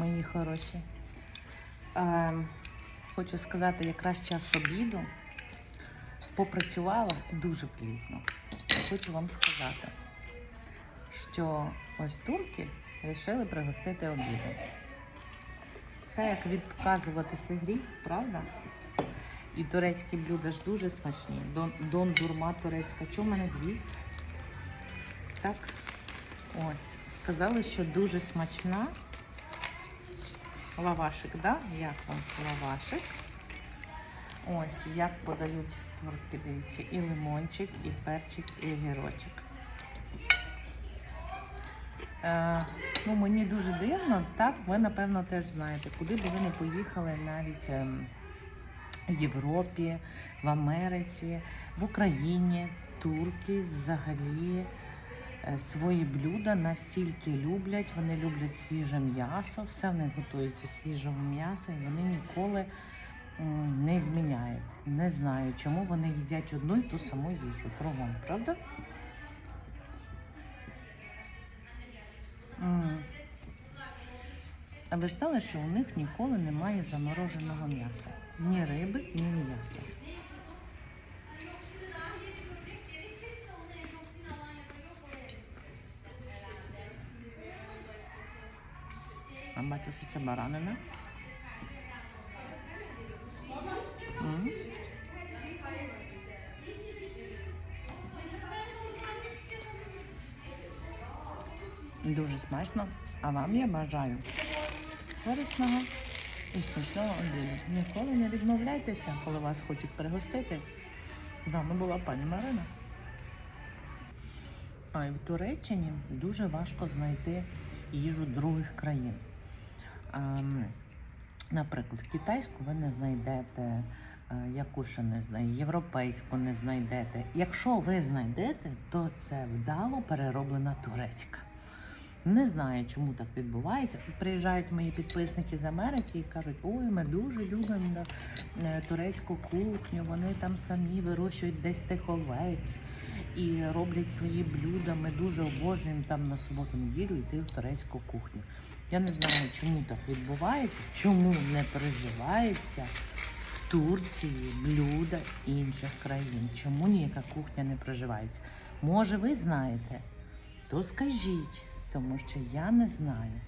мої хороші. Е, хочу сказати, якраз час обіду попрацювала дуже плідно. Хочу вам сказати, що ось турки вирішили пригостити обідом. Та як відказуватися гріх, правда? І турецькі блюда ж дуже смачні. Дон, дон дурма турецька. Чому в мене дві? Так. Ось. Сказали, що дуже смачна. Лавашик, да? Як вам лавашик? Ось, як подають турки, дивіться, і лимончик, і перчик, і гірочок. Е, ну, мені дуже дивно, так, ви, напевно, теж знаєте, куди б ви не поїхали навіть ем, в Європі, в Америці, в Україні, турки взагалі е, свої блюда настільки люблять, вони люблять свіже м'ясо, все в них готується свіжого м'яса, і вони ніколи не зміняють. Не знаю, чому вони їдять одну і ту саму їжу кругом, правда? А ви знали, що у них ніколи немає замороженого м'яса? Ні риби, ні м'яса. А бачу, що це баранина. Дуже смачно. А вам я бажаю корисного і смачного обіду. Ніколи не відмовляйтеся, коли вас хочуть пригостити. З вами була пані Марина. А і в Туреччині дуже важко знайти їжу других країн. Ем, Наприклад, китайську ви не знайдете, е, яку ще не знаю, європейську не знайдете. Якщо ви знайдете, то це вдало перероблена турецька. Не знаю, чому так відбувається. Приїжджають мої підписники з Америки і кажуть, ой, ми дуже любимо е, турецьку кухню, вони там самі вирощують десь тих овець і роблять свої блюда. Ми дуже обожнюємо там на суботу неділю йти в турецьку кухню. Я не знаю, чому так відбувається, чому не переживається в Турції блюда інших країн. Чому ніяка кухня не проживається? Може, ви знаєте, то скажіть, тому що я не знаю.